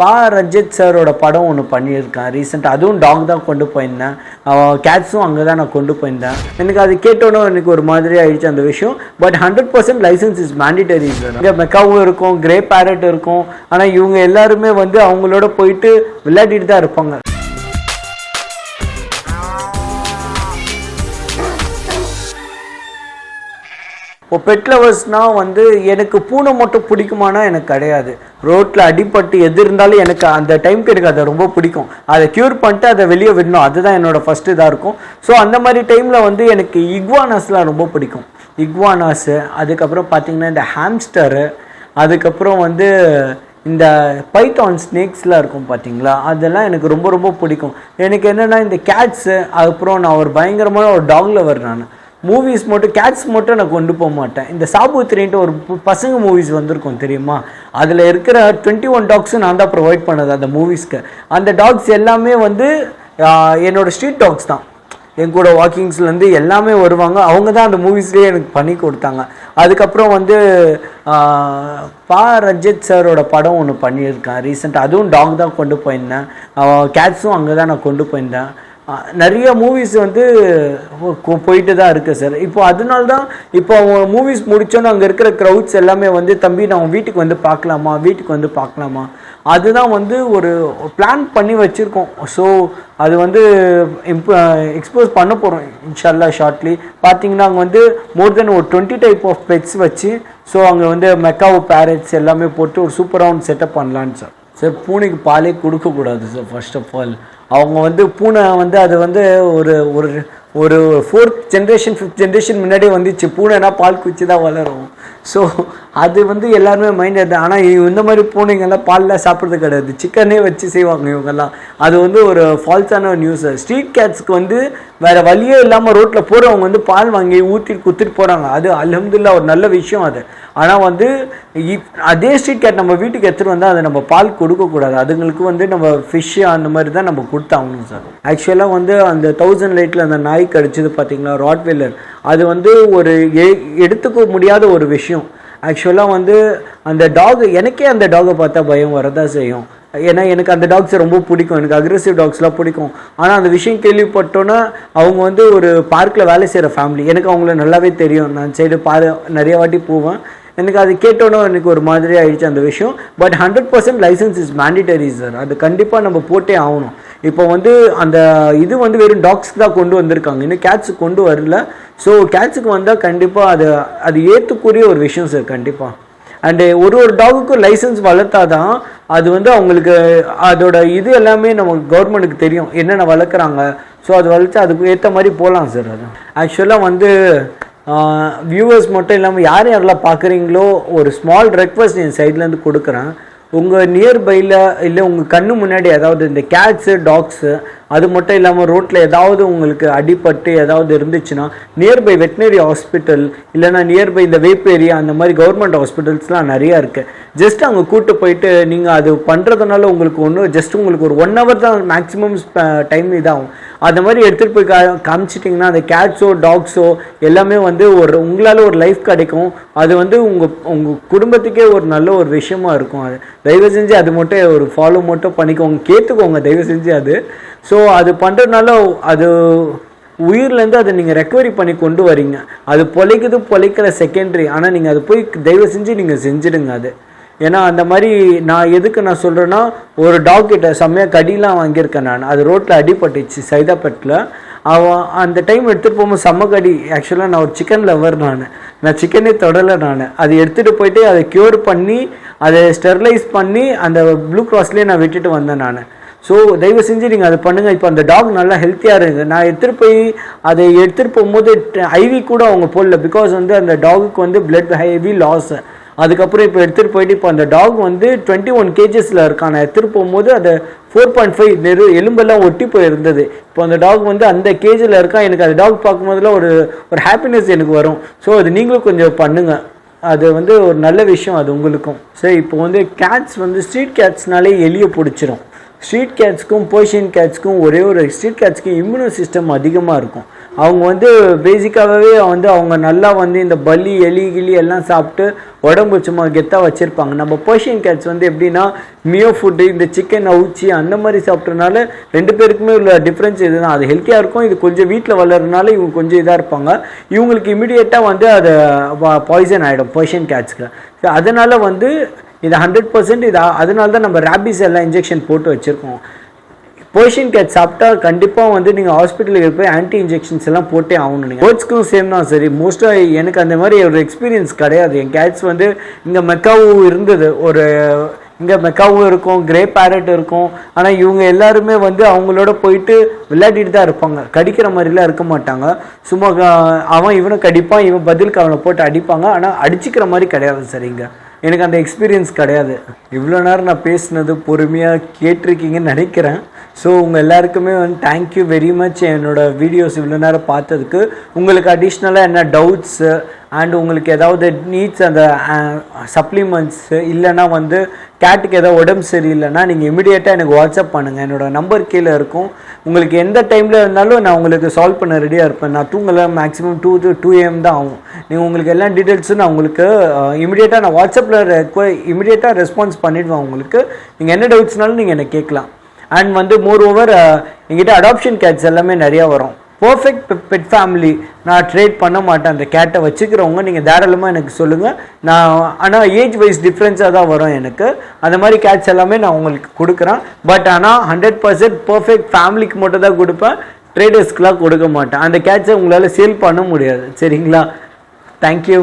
பா. ரஞ்சித் சாரோட படம் ஒன்று பண்ணியிருக்கேன் ரீசெண்டாக அதுவும் டாங் தான் கொண்டு போயிருந்தேன். கேட்ஸும் அங்கே தான் நான் கொண்டு போயிருந்தேன். எனக்கு அது கேட்டோன்னே எனக்கு ஒரு மாதிரி ஆயிடுச்சு அந்த விஷயம். But hundred percent licence is mandatory sir இங்கே மெக்காவும் இருக்கும் கிரே பேரட் இருக்கும். ஆனால் இவங்க எல்லாருமே வந்து அவங்களோட போயிட்டு விளையாடிட்டு தான் இருப்பாங்க. இப்போ பெட் லவர்ஸ்னால் வந்து எனக்கு பூனை மட்டும் பிடிக்குமானா எனக்கு கிடையாது. ரோட்டில் அடிபட்டு எது இருந்தாலும் எனக்கு அந்த டைமுக்கு எனக்கு அதை ரொம்ப பிடிக்கும். அதை க்யூர் பண்ணிட்டு அதை வெளியே விடணும். அதுதான் என்னோட ஃபஸ்ட் இதாக இருக்கும். ஸோ அந்த மாதிரி டைமில் வந்து எனக்கு இக்வானாஸ்லாம் ரொம்ப பிடிக்கும். இக்வானாஸு அதுக்கப்புறம் பார்த்தீங்கன்னா இந்த ஹாம்ஸ்டரு அதுக்கப்புறம் வந்து இந்த பைத்தான் ஸ்னேக்ஸ்லாம் இருக்கும் பார்த்தீங்களா அதெல்லாம் எனக்கு ரொம்ப ரொம்ப பிடிக்கும். எனக்கு என்னென்னா இந்த கேட்ஸு அதுக்கப்புறம் நான் ஒரு பயங்கரமான ஒரு டாக் லவர் நான். மூவிஸ் மட்டும் கேட்ஸ் மட்டும் நான் கொண்டு போக மாட்டேன். இந்த சாபுத்திரின்ட்டு ஒரு பசங்க மூவிஸ் வந்திருக்கும் தெரியுமா? அதில் இருக்கிற டுவெண்ட்டி ஒன் டாக்ஸும் நான் தான் ப்ரொவைட் பண்ணது அந்த மூவிஸ்க்கு அந்த டாக்ஸ் எல்லாமே வந்து என்னோடய என்னோட ஸ்ட்ரீட் டாக்ஸ் தான். என் கூட வாக்கிங்ஸ்லேருந்து எல்லாமே வருவாங்க. அவங்க தான் அந்த மூவிஸ்லேயே எனக்கு பண்ணி கொடுத்தாங்க. அதுக்கப்புறம் வந்து பா. ரஞ்சித் சாரோட படம் ஒன்று பண்ணியிருக்கேன் ரீசெண்டாக அதுவும் டாக் தான் கொண்டு போயிருந்தேன். கேட்ஸும் அங்கே தான் நான் கொண்டு போயிருந்தேன். நிறைய மூவிஸ் வந்து போயிட்டு தான் இருக்குது சார் இப்போ அதனால தான் இப்போ அவங்க மூவிஸ் முடித்தோன்னு அங்கே இருக்கிற க்ரௌட்ஸ் எல்லாமே வந்து தம்பி நான் வீட்டுக்கு வந்து பார்க்கலாமா? வீட்டுக்கு வந்து பார்க்கலாமா? அதுதான் வந்து ஒரு பிளான் பண்ணி வச்சுருக்கோம். ஸோ அது வந்து இம்ப் எக்ஸ்போஸ் பண்ண போகிறோம் இன்ஷால்லா ஷார்ட்லி பார்த்தீங்கன்னா அங்கே வந்து மோர் தென் ஒரு டுவெண்ட்டி டைப் ஆஃப் பெட்ஸ் வச்சு ஸோ அங்கே வந்து மெக்காவோ பேரட்ஸ் எல்லாமே போட்டு ஒரு சூப்பராக செட்டப் பண்ணலான்னு சார் சார் பூனைக்கு பாலே கொடுக்கக்கூடாது சார் ஃபர்ஸ்ட் ஆஃப் ஆல் அவங்க வந்து பூனை வந்து அது வந்து ஒரு ஒரு ஒரு ஃபோர்த் ஜென்ரேஷன் ஃபிஃப்த் ஜென்ரேஷன் முன்னாடியே வந்துச்சு. பூனைனா பால் குச்சி தான் வளரும். ஸோ அது வந்து எல்லாருமே மைண்ட் எடுத்து ஆனால் இந்த மாதிரி பூனைங்கள்லாம் பாலில் சாப்பிட்றது கிடையாது. சிக்கனே வச்சு செய்வாங்க இவங்கெல்லாம். அது வந்து ஒரு ஃபால்ஸான ஒரு நியூஸ் ஸ்ட்ரீட் கேட்ஸ்க்கு வந்து வேறு வழியே இல்லாமல் ரோட்டில் போகிறவங்க வந்து பால் வாங்கி ஊற்றி குத்திட்டு போகிறாங்க அது அலமதுல்லா ஒரு நல்ல விஷயம் அது. ஆனால் வந்து இப் அதே ஸ்ட்ரீட் கேட் நம்ம வீட்டுக்கு எடுத்துகிட்டு வந்தால் அதை நம்ம பால் கொடுக்கக்கூடாது அதுங்களுக்கு வந்து நம்ம ஃபிஷ்ஷு அந்த மாதிரி தான் நம்ம கொடுத்தாகணும் சார். ஆக்சுவலாக வந்து அந்த தௌசண்ட் லைட்டில் அந்த நாய் கடிச்சது பார்த்தீங்களா ராட்வெல்லர் அது வந்து ஒரு எ- எடுத்துக்க முடியாத ஒரு விஷயம். ஆக்சுவலாக வந்து அந்த டாக் எனக்கே அந்த டாகை பார்த்தா பயம் வரதான் செய்யும். ஏன்னா எனக்கு அந்த டாக்ஸ் ரொம்ப பிடிக்கும். எனக்கு அக்ரெசிவ் டாக்ஸ்லாம் பிடிக்கும். ஆனால் அந்த விஷயம் கேள்விப்பட்டோன்னா அவங்க வந்து ஒரு பார்க்கில் வேலை செய்கிற ஃபேமிலி எனக்கு அவங்கள நல்லாவே தெரியும். நான் சைடு பாரு நிறைய வாட்டி போவேன். எனக்கு அது கேட்டோன்னே எனக்கு ஒரு மாதிரி ஆயிடுச்சு அந்த விஷயம். But hundred percent licence is mandatory sir அது கண்டிப்பாக நம்ம போட்டே ஆகணும். இப்போ வந்து அந்த இது வந்து வெறும் டாக்ஸ் தான் கொண்டு வந்திருக்காங்க. இன்னும் கேட்ஸ் கொண்டு வரல. ஸோ கேட்ஸுக்கு வந்தால் கண்டிப்பாக அது அது ஏற்றுக்குரிய ஒரு விஷயம் சார் கண்டிப்பாக அண்டு ஒரு ஒரு டாகுக்கும் லைசன்ஸ் வளர்த்தா தான் அது வந்து அவங்களுக்கு அதோட இது எல்லாமே நம்ம கவர்மெண்ட்டுக்கு தெரியும். என்னென்ன வளர்க்குறாங்க. ஸோ அது வளர்த்து அதுக்கு ஏற்ற மாதிரி போகலாம் சார் அது. ஆக்சுவலாக வந்து வியூவர்ஸ் மட்டும் இல்லாமல் யார் யாரெல்லாம் பார்க்குறீங்களோ ஒரு ஸ்மால் ரெக்வஸ்ட் என் சைட்லேருந்து கொடுக்குறேன். உங்கள் நியர்பையில் இல்லை உங்கள் கண்ணு முன்னாடி அதாவது இந்த கேட்ஸு டாக்ஸு அது மட்டும் இல்லாமல் ரோட்டில் ஏதாவது உங்களுக்கு அடிபட்டு ஏதாவது இருந்துச்சுன்னா நியர்பை வெட்டினரி ஹாஸ்பிட்டல் இல்லைன்னா நியர்பை இந்த வேப் ஏரியா அந்த மாதிரி கவர்மெண்ட் ஹாஸ்பிட்டல்ஸ்லாம் நிறையா இருக்குது ஜஸ்ட் அங்கே கூப்பிட்டு போயிட்டு நீங்கள் அது பண்ணுறதுனால உங்களுக்கு ஒன்றும் ஜஸ்ட் உங்களுக்கு ஒரு ஒன் ஹவர் தான் மேக்ஸிமம் டைம் இதாகும். அந்த மாதிரி எடுத்துகிட்டு போய் கா காமிச்சிட்டிங்கன்னா அந்த கேட்ஸோ டாக்ஸோ எல்லாமே வந்து ஒரு உங்களால் ஒரு லைஃப் கிடைக்கும். அது வந்து உங்கள் உங்கள் குடும்பத்துக்கே ஒரு நல்ல ஒரு விஷயமா இருக்கும் அது. தயவு செஞ்சு அது மட்டும் ஒரு ஃபாலோ மட்டும் பண்ணிக்கோங்க. கேட்டுக்கோங்க தயவு செஞ்சு அது. ஸோ அது பண்ணுறதுனால அது உயிர்லேருந்து அதை நீங்கள் ரெக்கவரி பண்ணி கொண்டு வரீங்க. அது பொழைக்குது பொழைக்கிற செகண்டரி ஆனால் நீங்கள் அது போய் தயவு செஞ்சு நீங்கள் செஞ்சிடுங்க அது. ஏன்னா அந்த மாதிரி நான் எதுக்கு நான் சொல்கிறேன்னா ஒரு டாக் செம்மையாக கடிலாம் வாங்கியிருக்கேன் நான். அது ரோட்டில் அடிபட்டுச்சு சைதாப்பேட்டில் அவன் அந்த டைம் எடுத்துகிட்டு போகும்போது செம்ம கடி. ஆக்சுவலாக நான் ஒரு சிக்கன் லவர் நான். நான் சிக்கனே தொடலை நான். அதை எடுத்துகிட்டு போயிட்டு அதை க்யூர் பண்ணி அதை ஸ்டெர்லைஸ் பண்ணி அந்த ப்ளூ கிராஸ்லேயே நான் விட்டுட்டு வந்தேன் நான். ஸோ தயவு செஞ்சு நீங்கள் அதை பண்ணுங்கள் இப்போ அந்த டாக் நல்லா ஹெல்த்தியாக இருக்குது நான் எடுத்துகிட்டு போய் அதை எடுத்துகிட்டு போகும்போது ஐவி கூட அவங்க போடல. பிகாஸ் வந்து அந்த டாகுக்கு வந்து பிளட் ஹைவி லாஸ் அதுக்கப்புறம் இப்போ எடுத்துகிட்டு போயிட்டு இப்போ அந்த டாக் வந்து டுவெண்ட்டி ஒன் கேஜஸில் இருக்கான். நான் எடுத்துகிட்டு போகும்போது அதை ஃபோர் பாயிண்ட் ஃபைவ் நெரு எலும்பெல்லாம் ஒட்டி போயிருந்தது. இப்போ அந்த டாக் வந்து அந்த கேஜில் இருக்கான். எனக்கு அந்த டாக் பார்க்கும்போதுலாம் ஒரு ஒரு ஹாப்பினஸ் எனக்கு வரும். ஸோ அது நீங்களும் கொஞ்சம் பண்ணுங்கள் அது வந்து ஒரு நல்ல விஷயம் அது உங்களுக்கும். சரி இப்போ வந்து கேட்ஸ் வந்து ஸ்ட்ரீட் கேட்ஸ்னாலே எலியை பிடிச்சிரும். ஸ்ட்ரீட் கேட்ஸ்க்கும் போர்ஷியன் கேட்ஸ்க்கும் ஒரே ஒரு ஸ்ட்ரீட் கேட்ஸ்க்கு இம்யூனோ சிஸ்டம் அதிகமாக இருக்கும். அவங்க வந்து பேசிக்காகவே வந்து அவங்க நல்லா வந்து இந்த பலி எலி கிளி எல்லாம் சாப்பிட்டு உடம்பு சும்மா கெத்தாக வச்சுருப்பாங்க. நம்ம பர்ஷியன் கேட்ஸ் வந்து எப்படின்னா மியோ ஃபுட்டு இந்த சிக்கன் அவுச்சி அந்த மாதிரி சாப்பிட்றதுனால ரெண்டு பேருக்குமே உள்ள டிஃப்ரென்ஸ் இதுதான். அது ஹெல்த்தியாக இருக்கும் இது கொஞ்சம் வீட்டில் வளர்றதுனால இவங்க கொஞ்சம் இதாக இருப்பாங்க. இவங்களுக்கு இமிடியேட்டாக வந்து அது பாய்சன் ஆகிடும் பர்ஷியன் கேட்ஸ்க்கு. அதனால் வந்து இது ஹண்ட்ரட் பர்சன்ட் இது அதனால தான் நம்ம ரேபிஸ் எல்லாம் இன்ஜெக்ஷன் போட்டு வச்சுருக்கோம். போர்ஷன் கேட் சாப்பிட்டா கண்டிப்பாக வந்து நீங்கள் ஹாஸ்பிட்டலுக்கு போய் ஆன்டி இன்ஜெக்ஷன்ஸ் எல்லாம் போட்டே ஆகணும் நீங்கள் பேர்ட்ஸ்க்கும் சேம் தான் சரி. மோஸ்ட்டாக எனக்கு அந்த மாதிரி ஒரு எக்ஸ்பீரியன்ஸ் கிடையாது. என் கேட்ஸ் வந்து இங்கே மெக்காவு இருந்தது. ஒரு இங்கே மெக்காவும் இருக்கும் கிரே பேரட் இருக்கும். ஆனால் இவங்க எல்லாருமே வந்து அவங்களோட போயிட்டு விளையாடிட்டு தான் இருப்பாங்க. கடிக்கிற மாதிரிலாம் இருக்க மாட்டாங்க. சும்மா அவன் இவனை கடிப்பான் இவன் பதிலுக்கு அவனை போட்டு அடிப்பாங்க. ஆனால் அடிச்சுக்கிற மாதிரி கிடையாது சரிங்க எனக்கு அந்த எக்ஸ்பீரியன்ஸ் கிடையாது. இவ்வளோ நேரம் நான் பேசினது பொறுமையாக கேட்டிருக்கீங்கன்னு நினைக்கிறேன். ஸோ உங்கள் எல்லாருக்குமே வந்து தேங்க்யூ வெரி மச் என்னோடய வீடியோஸ் இவ்வளோ நேரம் பார்த்ததுக்கு. உங்களுக்கு அடிஷ்னலாக என்ன டவுட்ஸு அண்ட் உங்களுக்கு ஏதாவது நீட்ஸ் அந்த சப்ளிமெண்ட்ஸு இல்லைன்னா வந்து கேட்டுக்கு ஏதாவது உடம்பு சரியில்லைன்னா நீங்கள் இமிடியேட்டாக எனக்கு வாட்ஸ்அப் பண்ணுங்கள் என்னோடய நம்பர் கீழே இருக்கும். உங்களுக்கு எந்த டைமில் இருந்தாலும் நான் உங்களுக்கு சால்வ் பண்ண ரெடியாக இருப்பேன். நான் தூங்கலை maximum two to two AM தான் ஆகும். நீங்கள் உங்களுக்கு எல்லா டீட்டெயில்ஸும் நான் உங்களுக்கு இமிடியேட்டாக நான் வாட்ஸ்அப்பில் இமிடியேட்டாக ரெஸ்பான்ஸ் பண்ணிடுவேன் உங்களுக்கு. நீங்கள் என்ன டவுட்ஸ்னாலும் நீங்கள் என்னை கேட்கலாம். அண்ட் வந்து மோர் ஓவர் எங்கிட்ட அடாப்ஷன் கேட்ஸ் எல்லாமே நிறையா வரும். பர்ஃபெக்ட் பெட் ஃபேமிலி நான் ட்ரேட் பண்ண மாட்டேன். அந்த கேட்டை வச்சுக்கிறவங்க நீங்கள் தாராளமாக எனக்கு சொல்லுங்கள் நான் ஆனால் ஏஜ் வைஸ் டிஃப்ரென்ஸாக தான் வரும் எனக்கு. அந்த மாதிரி கேட்ஸ் எல்லாமே நான் உங்களுக்கு கொடுக்குறேன். பட் ஆனால் ஹண்ட்ரட் பர்சன்ட் பர்ஃபெக்ட் ஃபேமிலிக்கு மட்டும் தான் கொடுப்பேன். ட்ரேடர்ஸ்க்குலாம் கொடுக்க மாட்டேன். அந்த கேட்சை உங்களால் சேல் பண்ண முடியாது. சரிங்களா? தேங்க்யூ